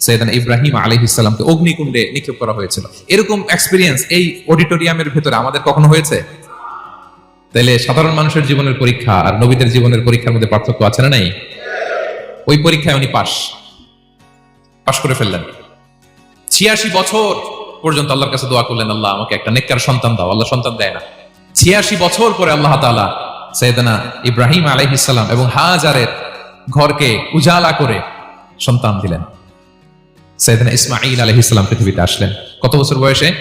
সৈয়দান ইব্রাহিম আলহ ইসলামকে অগ্নিকুণ্ডে নিক্ষেপ করা হয়েছিল। এরকম এক্সপিরিয়েন্স এই অডিটোরিয়ামের ভেতরে আমাদের কখনো হয়েছে? তাইলে সাধারণ মানুষের জীবনের পরীক্ষা আর নবীদের জীবনের পরীক্ষার মধ্যে পার্থক্য আছে না নাই? ওই পরীক্ষায় উনি পাশ। পাশ করে ফেললেন। ছিয়াশি বছর পর্যন্ত আল্লাহর কাছে দোয়া করলেন, আল্লাহ, আমাকে একটা নেককার সন্তান দাও। আল্লাহ সন্তান দেয় না। ছিয়াশি বছর পরে আল্লাহ তাআলা সৈয়দনা ইব্রাহিম আলাইহিসসালাম এবং হাজারের ঘরকে উজালা করে সন্তান দিলেন। সৈয়দনা ইসমাইল আলাইহিসসালাম পৃথিবীতে আসলেন। কত বছর বয়সে?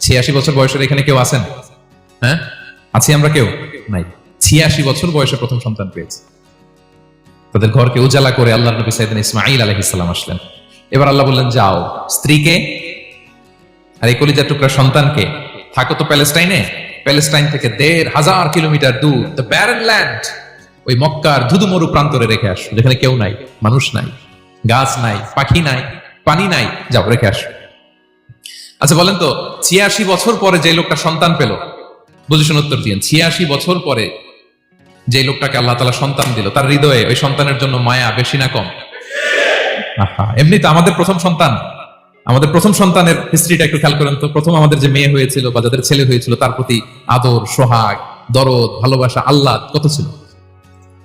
ছিয়াশি বছর বয়সের এখানে কেউ আছেন? হ্যাঁ? আছি আমরা কেউ? নাই। ছিয়াশি বছর বয়সে প্রথম সন্তান পেয়েছে। তাদের ঘরকে উজালা করে আল্লাহ নবী সাইদিন ইসমাইল আলহিসাল্লাম আসলেন। এবার আল্লাহ বললেন, যাও। স্ত্রীকে আর এই কলিজার টুকরা সন্তানকে থাকো তো প্যালেস্টাইনে। প্যালেস্টাইন থেকে দেড় হাজার কিলোমিটার দূর, দ্য ব্যারন ল্যান্ড ওই মক্কার ধুধুমরু প্রান্তরে রেখে আসো, যেখানে কেউ নাই, মানুষ নাই। গাছ নাই, পাখি নাই, পানি নাই। যাও, রেখে আসো। আচ্ছা বলেন তো, ছিয়াশি বছর পরে যে লোকটা সন্তান পেল বুঝেছেন উত্তর দিয়েন, ছিয়াশি বছর পরে যে লোকটাকে আল্লাহ তালা সন্তান দিল, তার হৃদয়ে ওই সন্তানের জন্য মায়া বেশি না কম? এমনি তো আমাদের প্রথম সন্তান। আমাদের প্রথম সন্তানের হিস্ট্রিটা একটু খেয়াল করেন তো, প্রথম আমাদের যে মেয়ে হয়েছিল বা যাদের ছেলে হয়েছিল, তার প্রতি আদর, সোহাগ, দরদ, ভালোবাসা আল্লাহ কত ছিল?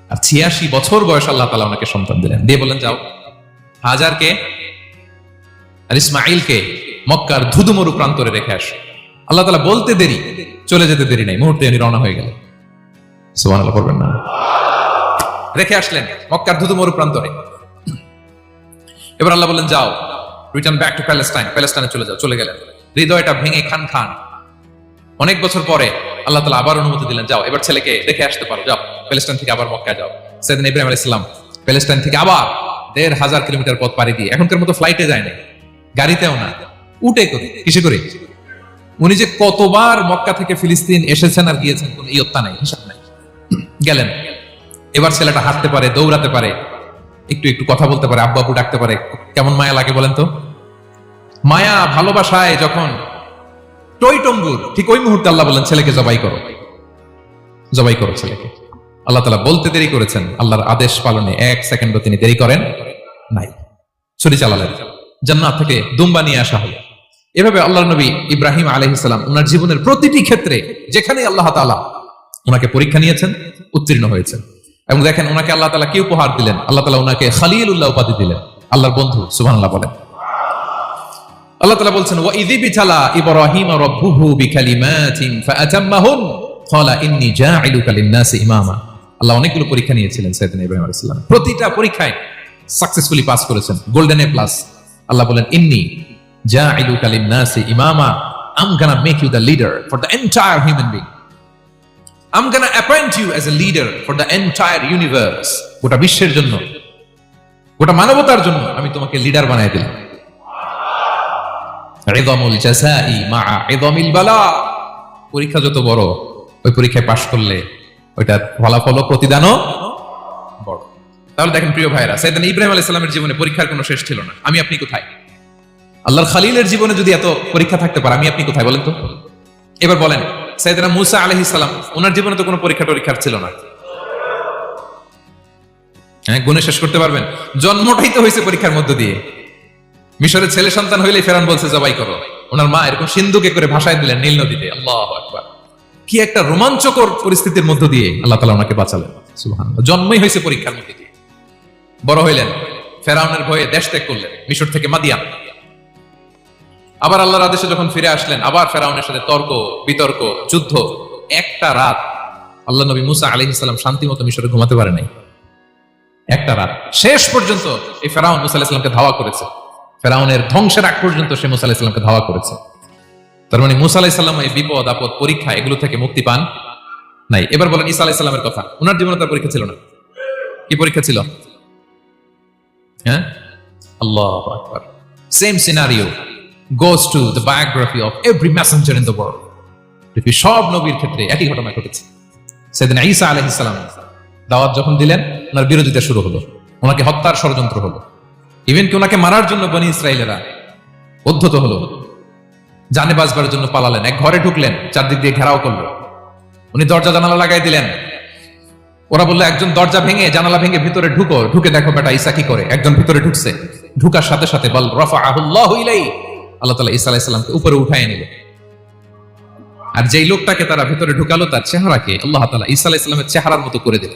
আর ছিয়াশি বছর বয়স আল্লাহ তালা ওনাকে সন্তান দিলেন। দিয়ে বলেন, যাও। হাজারকে আর ইসমাইলকে মক্কার ধুধুমরু প্রান্তরে রেখে আসো। আল্লাহ তালা বলতে দেরি, চলে যেতে দেরি নাই, মুহূর্তে উনি রওনা হয়ে গেলেন। আল্লাহ করবেন না। রেখে আসলেন মক্কার প্রান্তরে। এবার আল্লাহ বললেন, যাও রিটার্ন ব্যাক টু প্যালেস্টাইন প্যালেস্টাইনে চলে যাও, চলে গেলেন। হৃদয়টা ভেঙে খান খান। অনেক বছর পরে আল্লাহ তালা আবার অনুমতি দিলেন, যাও, এবার ছেলেকে দেখে আসতে পারো, যাও প্যালেস্টাইন থেকে আবার মক্কায় যাও। সেদিন ইব্রাহিম আলাইহিস সালাম প্যালেস্টাইন থেকে আবার দেড় হাজার কিলোমিটার পথ পাড়ি দিয়ে এখনকার মতো ফ্লাইটে যায় না গাড়িতেও না। উঠে করে, কিসে করে? উনি যে কতবার মক্কা থেকে ফিলিস্তিন এসেছেন আর গিয়েছেন, কোন ইয়ত্তা নাই, হিসাব নাই। গেলেন। এবার ছেলেটা হাঁটতে পারে, দৌড়াতে পারে, একটু একটু কথা বলতে পারে আব্বু আব্বু ডাকতে পারে, কেমন মায়া লাগে বলেন তো? মায়া ভালোবাসায় যখন টই টম্বুর ঠিক ওই মুহূর্তে আল্লাহ বলেন, ছেলেকে জবাই করো। জবাই করো ছেলেকে। আল্লাহ তালা বলতে দেরি করেছেন, আল্লাহর আদেশ পালনে এক সেকেন্ডও তিনি দেরি করেন নাই। ছুরি চালালেন, জান্নাত থেকে দুম্বা নিয়ে আসা হলো। এভাবে আল্লাহ নবী ইব্রাহিম আলহিসাম ওনার জীবনের প্রতিটি ক্ষেত্রে যেখানে আল্লাহ তালা ওনাকে পরীক্ষা নিয়েছেন, উত্তীর্ণ হয়েছেন। এবং দেখেন ওনাকে আল্লাহ তালা কি উপহার দিলেন? আল্লাহ তালা ওনাকে খালিল উল্লাহ উপাধি দিলেন। আল্লাহর বন্ধু সুবাহ বলেন। আল্লাহ তালা বলছেন ওয়া ইদি বিছালা ইব্রাহিম রব্বুহু বিকালিমাতিন ফাআতাম্মাহুন ক্বালা লিন-নাসি ইমামা আল্লাহ অনেকগুলো পরীক্ষা নিয়েছিলেন সাইয়েদনা ইব্রাহিম আলাইহিস সালাম। প্রতিটা পরীক্ষায় সাকসেসফুলি পাস করেছেন। গোল্ডেন এ প্লাস আল্লাহ বলেন, ইন্নী জাইলুকা লিন-নাসি ইমামা। I'm gonna make you the leader for the entire human being I'm gonna appoint you as a leader for the entire universe গোটা বিশ্বের জন্য, গোটা মানবতার জন্য আমি তোমাকে লিডার বানাই দিলাম। রেদমুল জাসাই মা রেদমিল বালা। পরীক্ষা যত বড়, ওই পরীক্ষায় পাশ করলে ওইটার ফলাফল প্রতিদানও বড়। তাহলে দেখেন, প্রিয় ভাইরা সাইদান ইব্রাহিম সালামের জীবনে পরীক্ষার কোনো শেষ ছিল না। আমি আপনি কোথায়? আল্লাহর খালিলের জীবনে যদি এত পরীক্ষা থাকতে পারে, আমি আপনি কোথায় বলেন তো? এবার বলেন, সাইদানা মুসা আলাইহিস সালাম, ওনার জীবনে তো কোনো পরীক্ষা টরীক্ষার ছিল না। হ্যাঁ গুণে শেষ করতে পারবেন? জন্মটাই তো হয়েছে পরীক্ষার মধ্য দিয়ে। মিশরের ছেলে সন্তান হইলে ফেরান বলছে, জবাই করো। ওনার মা এরকম সিন্ধুকে করে ভাষায় দিলেন নীল নদীতে। আল্লাহ আকবার। কি একটা রোমাঞ্চকর পরিস্থিতির মধ্য দিয়ে আল্লাহ তালা ওনাকে বাঁচালেন। জন্মই হয়েছে পরীক্ষার মধ্যে দিয়ে। বড় হইলেন, ফেরাউনের ভয়ে দেশ ত্যাগ করলেন, মিশর থেকে মাদিয়ান। আবার আল্লাহর আদেশে যখন ফিরে আসলেন, আবার ফেরাউনের সাথে তর্ক, বিতর্ক, যুদ্ধ, একটা রাত আল্লাহ নবী মুসা আলাইহিস সালাম শান্তি মতো মিশরে ঘুমাতে পারে নাই। একটা রাত। শেষ পর্যন্ত এই ফেরাউন মুসা আলাইহিস সালামকে ধাওয়া করেছে। ফেরাউনের ধ্বংসের আগ পর্যন্ত সে মুসা আলাইহিস সালামকে ধাওয়া করেছে। তার মানে মুসা আলাইহিস সালাম এই বিপদ, আপদ, পরীক্ষা এগুলো থেকে মুক্তি পান নাই। এবার বলেন ঈসা আলাইহিস সালামের কথা। ওনার জীবনে তার পরীক্ষা ছিল না। কি পরীক্ষা ছিল? হ্যাঁ? আল্লাহ আকবার। Same scenario goes to the biography of every messenger in the world. পৃথিবীর সব নবীর ক্ষেত্রে একই ঘটনা ঘটেছে। সেদিন ঈসা আলাইহিস দাওয়াত যখন দিলেন, ওনার বিরোধিতা শুরু হলো। ওনাকে হত্যার ষড়যন্ত্র হলো। ইভেন কি ওনাকে মারার জন্য বনি ইসরায়েলেরা উদ্ধত হলো। জানে বাজবার জন্য পালালেন। এক ঘরে ঢুকলেন, চারদিক দিয়ে ঘেরাও করল। উনি দরজা জানালা লাগাই দিলেন। ওরা বলল, একজন দরজা ভেঙে জানালা ভেঙে ভিতরে ঢুকো। ঢুকে দেখো বেটা ঈসা কি করে? একজন ভিতরে ঢুকছে। ঢুকার সাথে সাথে বল রফা আহুল্লাহ ইলাই আল্লাহ তালা ঈসা আলাইসাল্লামকে উপরে উঠায় নিল আর যেই লোকটাকে তারা ভিতরে ঢুকালো, তার চেহারাকে আল্লাহ তালা ঈসা আলাইসাল্লামের চেহারার মতো করে দিল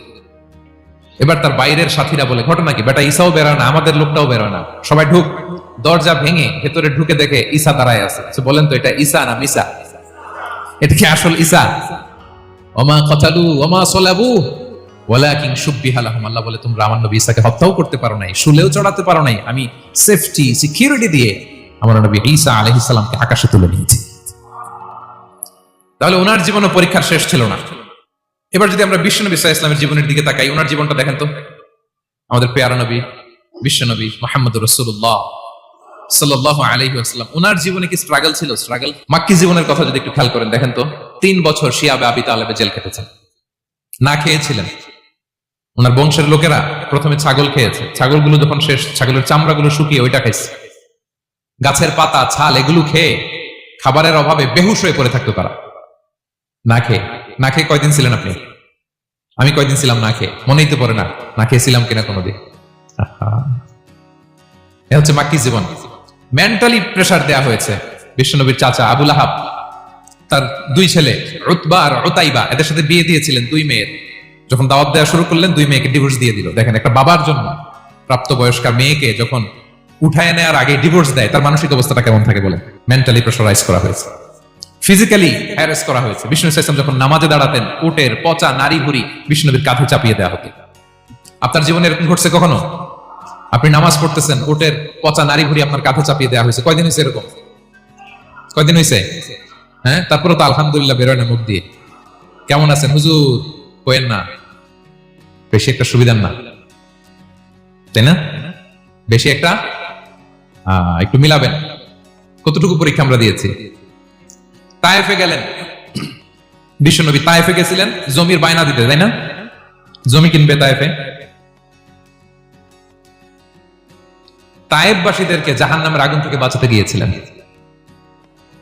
এবার তার বাইরের সাথীরা বলে, ঘটনা কি? বেটা ঈসাও বেরোয় না, আমাদের লোকটাও বেরোয় না। সবাই ঢুক। দরজা ভেঙে ভেতরে ঢুকে দেখে ঈসা দাঁড়ায় আছে। সে বলেন তো, এটা ঈসা না মিসা? এটা কি আসল ঈসা? ওমা কতালু, ওমা সলাবু, ওয়ালাকিন সুব্বিহা লাহুম। আল্লাহ বলে, তোমরা আমার নবী ঈসাকে হত্যাও করতে পারো নাই, শুলেও চড়াতে পারো নাই। আমি সেফটি সিকিউরিটি দিয়ে আমার নবী ঈসা আলাইহিস সালামকে আকাশে তুলে নিয়েছি। তাহলে ওনার জীবনও পরীক্ষার শেষ ছিল না। এবার যদি আমরা বিশ্বনবী সাহা ইসলামের জীবনের দিকে তাকাই, ওনার জীবনটা দেখেন তো। আমাদের পেয়ারা নবী বিশ্বনবী মোহাম্মদ রসুল্লাহ সাল্লাহ আলহি আসসালাম ওনার জীবনে কি স্ট্রাগল ছিল? স্ট্রাগল মাক্কি জীবনের কথা যদি একটু খেয়াল করেন, দেখেন তো, তিন বছর শিয়াবে আবি তালেবে জেল কেটেছেন না খেয়েছিলেন। ওনার বংশের লোকেরা প্রথমে ছাগল খেয়েছে। ছাগলগুলো যখন শেষ, ছাগলের চামড়াগুলো শুকিয়ে ওইটা খাইছে। গাছের পাতা, ছাল, এগুলো খেয়ে খাবারের অভাবে বেহুশ হয়ে পড়ে থাকতো তারা। না খেয়ে। না খেয়ে কয়দিন ছিলেন আপনি? আমি কয়দিন ছিলাম না খেয়ে। মনেই তো পড়ে না। না খেয়েছিলাম কিনা কোনোদিন। হচ্ছে মাক্কি জীবন। মেন্টালি প্রেসার দেয়া হয়েছে বিশ্বনবীর চাচা আবুল আহাব। তার দুই ছেলে রুতবা আর ওতাইবা এদের সাথে বিয়ে দিয়েছিলেন দুই মেয়ের। যখন দাওয়াত দেওয়া শুরু করলেন, দুই মেয়েকে ডিভোর্স দিয়ে দিল। দেখেন, একটা বাবার জন্য প্রাপ্তবয়স্কার মেয়েকে যখন উঠায় নেওয়ার আগে ডিভোর্স দেয়, তার মানসিক অবস্থাটা কেমন থাকে বলে মেন্টালি প্রেশারাইজ করা হয়েছে। ফিজিক্যালি হ্যারেস করা হয়েছে। বিষ্ণু ইসলাম যখন নামাজে দাঁড়াতেন, উটের পচা নারী ভুরি বিষ্ণুবীর কাঁধে চাপিয়ে দেওয়া হতো। আপনার জীবনে এরকম ঘটছে কখনো? আপনি নামাজ পড়তেছেন, উটের পচা নারী ভুরি আপনার কাঁধে চাপিয়ে দেওয়া হয়েছে। কয়দিন হয়েছে এরকম? কয়দিন হয়েছে? হ্যাঁ? তারপরে তো আলহামদুলিল্লাহ বেরোয় না মুখ দিয়ে। কেমন আছেন? হুজুর কোয়েন না। বেশি একটা সুবিধার না। তাই না? বেশি একটা? একটু মিলাবেন। কতটুকু পরীক্ষা আমরা দিয়েছি? তায়েফে গেলেন। বিশ্বনবী তায়েফে গেছিলেন, জমির বায়না দিতে, তাই না? জমি কিনবে তায়েফে। তায়েববাসীদেরকে জাহান নামের আগুন থেকে বাঁচাতে গিয়েছিলেন।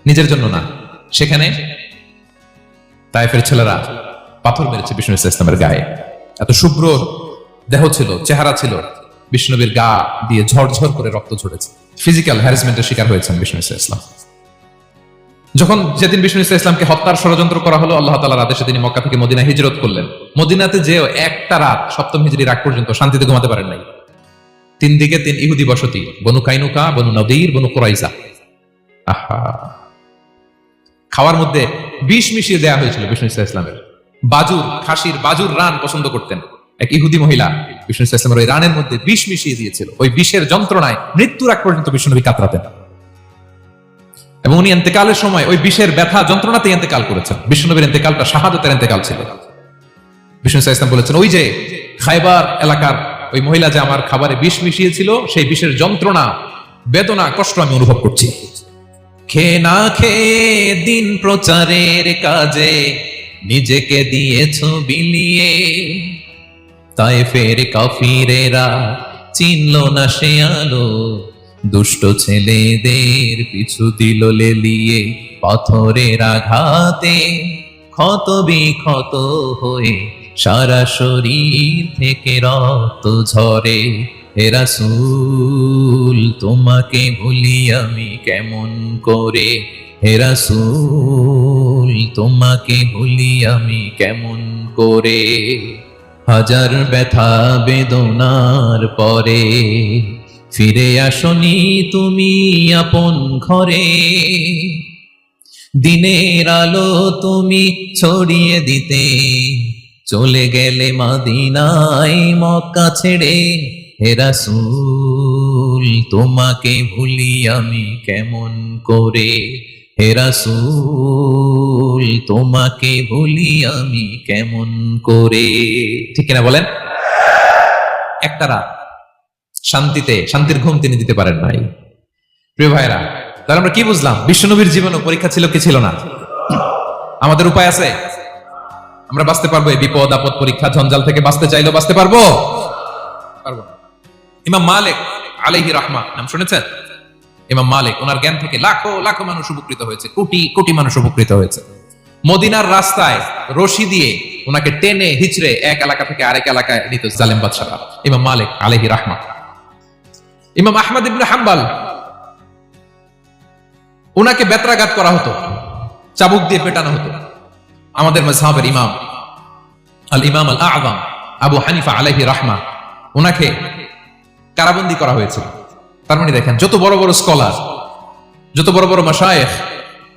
নিজের জন্য না, সেখানে তায়েফের ছেলেরা পাথর মেরেছে বিষ্ণু ইসলামের গায়ে। এত শুভ্র দেহ ছিল, চেহারা ছিল, বিষ্ণুবীর গা দিয়ে ঝরঝর করে রক্ত ঝরেছে। ফিজিক্যাল হ্যারাসমেন্টের শিকার হয়েছেন বিষ্ণু ইসলাম যখন যেদিন বিষ্ণু ইসা ইসলামকে হত্যার ষড়যন্ত্র করা হলো, আল্লাহ তালার আদেশে তিনি মক্কা থেকে মদিনা হিজরত করলেন। মদিনাতে যে একটা রাত সপ্তম হিজড়ির রাগ পর্যন্ত শান্তিতে ঘুমাতে পারেন নাই। তিন দিকে তিন ইহুদি বসতি, বনু কাইনুকা, বনু নদীর, বনু কোরাইজা আহা। খাওয়ার মধ্যে বিষ মিশিয়ে দেয়া হয়েছিল বিষ্ণু ইসা ইসলামের। বাজুর, খাসির, বাজুর রান পছন্দ করতেন। এক ইহুদি মহিলা বিষ্ণু ইসা ইসলামের ওই রানের মধ্যে বিষ মিশিয়ে দিয়েছিল। ওই বিষের যন্ত্রণায় মৃত্যুর আগ পর্যন্ত বিষ্ণুনবী কাতরাতেন। এবং উনি এতেকালের সময় ওই বিষের ব্যথা যন্ত্রণাতে এতেকাল করেছেন। বিষ্ণুনবীর এতেকালটা শাহাদতের এতেকাল ছিল। বিষ্ণু ইসা ইসলাম বলেছেন, ওই যে খাইবার এলাকার ওই মহিলা যে আমার খাবারে বিষ মিশিয়েছিল, সেই বিষের যন্ত্রণা, বেদনা, কষ্ট আমি অনুভব করছি। খেয়ে না খেয়ে দিন প্রচারের কাজে, নিজেকে দিয়েছ বিলিয়ে তাই ফের কাফিরেরা চিনল না সে আলো, দুষ্ট ছেলেদের পিছু দিল লেলিয়ে পাথরের আঘাতে। ক্ষত বিক্ষত হয়ে সারা শরীর থেকে রক্ত ঝরে। হেরাসুল তোমাকে ভুলি আমি কেমন করে? হেরাসুল তোমাকে ভুলি আমি কেমন করে? হাজার ব্যথা বেদনার পরে ফিরে আসনি তুমি আপন ঘরে। দিনের আলো তুমি ছড়িয়ে দিতে। চলে গেলে মাদিনায় মক্কা ছেড়ে হেরাসুল তোমাকে ভুলি আমি কেমন করে? হেরাসুল তোমাকে ভুলি আমি কেমন করে? ঠিক কিনা বলেন? একটা রাত শান্তিতে, শান্তির ঘুম তিনি দিতে পারেন নাই। প্রিয় ভাইরা তাহলে আমরা কি বুঝলাম? বিশ্বনবীর জীবনে পরীক্ষা ছিল কি ছিল না? আমাদের উপায় আছে? আমরা বাঁচতে পারব, এই বিপদ, আপদ, পরীক্ষা ঝঞ্ঝাল থেকে বাঁচতে চাইলেও বাঁচতে পারব। ইমাম মালিক আলাইহি রাহমা নাম শুনেছেন? ইমাম মালিক, ওনার জ্ঞান থেকে লাখো লাখো মানুষ উপকৃত হয়েছে, কোটি কোটি মানুষ উপকৃত হয়েছে। মদিনার রাস্তায় রশি দিয়ে ওনাকে টেনে, হিচড়ে এক এলাকা থেকে আরেক এলাকায় নিত জালেম বাদশাহ ইমাম মালিক আলাইহি রাহমা ইমাম আহমদ ইবনে হাম্বাল, ওনাকে বেত্রাঘাত করা হতো, চাবুক দিয়ে পেটানো হতো। আমাদের মাযহাবের ইমাম, আল ইমাম আল আযম আবু হানিফা আলাইহি রাহমা ওনাকে কারাবন্দি করা হয়েছিল। তার মানে দেখেন, যত বড় বড় স্কলার, যত বড় বড় মাসায়েখ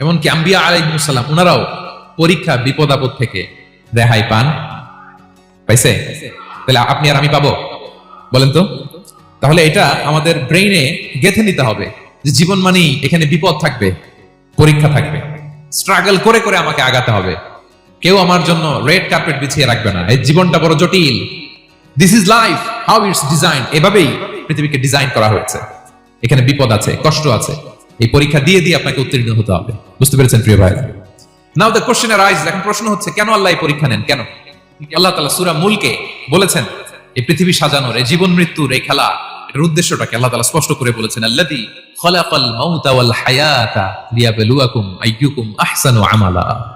এমনকি আম্বিয়া আলাইহিসসালাম ওনারাও পরীক্ষা বিপদ আপদ থেকে রেহাই পান। পাইছে? তাহলে আপনি আর আমি পাবো? বলেন তো? তাহলে এটা আমাদের ব্রেইনে গেথে নিতে হবে যে জীবন মানেই এখানে বিপদ থাকবে, পরীক্ষা থাকবে। স্ট্রাগল করে করে আমাকে আগাতে হবে। কেউ আমার জন্য রেড কার্পেট বিছিয়ে রাখবে না। এই জীবনটা বড় জটিল। This is life how it's design এভাবেই পৃথিবীকে ডিজাইন করা হয়েছে। এখানে বিপদ আছে, কষ্ট আছে। এই পরীক্ষা দিয়ে দিয়ে আপনাকে উত্তীর্ণ হতে হবে। বুঝতে পেরেছেন, প্রিয় ভাই নাও দ্য কোশ্চেন রাইজ এখন প্রশ্ন হচ্ছে, কেন আল্লাহ এই পরীক্ষা নেন? কেন? আল্লাহ তাআলা সূরা মুলকে বলেছেন, এই পৃথিবী সাজানোর, এই জীবন মৃত্যুর, এই খেলা এটার উদ্দেশ্যটাকে আল্লাহ তাআলা স্পষ্ট করে বলেছেন, আল্লাযী খলাকাল মাউতা ওয়াল হায়াতা লিয়াবলুয়াকুম আইয়ুকুম আহসানু আমালা।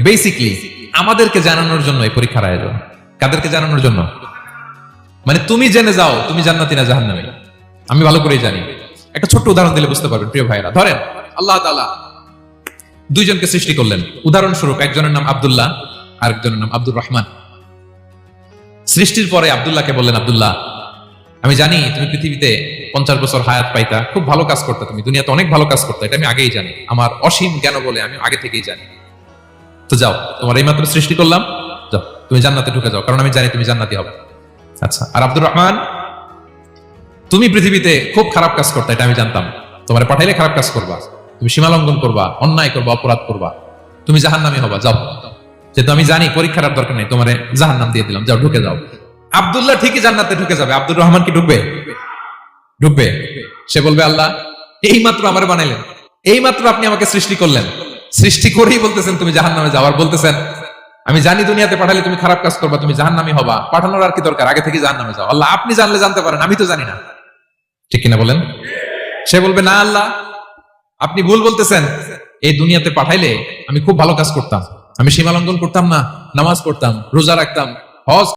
বেসিকলি আমাদেরকে জানানোর জন্য এই পরীক্ষার আয়োজন। কাদেরকে জানানোর জন্য? মানে তুমি জেনে যাও, তুমি জান্নাতি না জাহান্নামি। আমি ভালো করেই জানি। একটা ছোট্ট উদাহরণ দিলে বুঝতে পারবেন, প্রিয় ভাইরা ধরেন, আল্লাহ তাআলা দুইজনকে সৃষ্টি করলেন। উদাহরণস্বরূপ, একজনের নাম আব্দুল্লাহ আর একজনের নাম আব্দুর রহমান। সৃষ্টির পরে আব্দুল্লাহকে বললেন, আবদুল্লাহ, আমি জানি তুমি পৃথিবীতে পঞ্চাশ বছর হায়াত পাইতা, খুব ভালো কাজ করতে তুমি, দুনিয়াতে অনেক ভালো কাজ করতে, এটা আমি আগেই জানি। আমার অসীম জ্ঞান বলে আমি আগে থেকেই জানি। তো যাও, তোমার এইমাত্র সৃষ্টি করলাম। যাও, তুমি জান্নাতে ঢুকে যাও, কারণ আমি জানি তুমি জান্নাতি হবে। আচ্ছা আর আব্দুর রহমান, তুমি পৃথিবীতে খুব খারাপ কাজ করতে, এটা আমি জানতাম। তোমার পাঠাইলে খারাপ কাজ করবা, তুমি সীমা লঙ্ঘন করবা, অন্যায় করবা, অপরাধ করবা। তুমি জাহান্নামী হবা, যাও। যেহেতু আমি জানি পরীক্ষার দরকার নেই, তোমার জাহান্নাম দিয়ে দিলাম, যাও, ঢুকে যাও। আবদুল্লাহ ঠিকই জান্নাতে ঢুকে যাবে, আব্দুর রহমান কি ঢুকবে? ঢুকবে। সে বলবে, আল্লাহ এই মাত্র আমার বানাইলেন এই মাত্র আপনি আমাকে সৃষ্টি করলেন। সৃষ্টি করেই বলতেছেন, তুমি জাহান নামে যাও। আর বলতেছেন, আমি জানি দুনিয়াতে পাঠালে তুমি খারাপ কাজ করবা, তুমি জাহান নামি হবা। পাঠানোর আর কি দরকার? আগে থেকে জাহান নামে যাও। আল্লাহ, আপনি জানলে জানতে পারেন, আমি তো জানি না। ঠিক কিনা বলেন? সে বলবে, না আল্লাহ, আপনি ভুল বলতেছেন। এই দুনিয়াতে পাঠাইলে আমি খুব ভালো কাজ করতাম। আমি সীমা লঙ্ঘন করতাম না, নামাজ পড়তাম, রোজা রাখতাম, হজ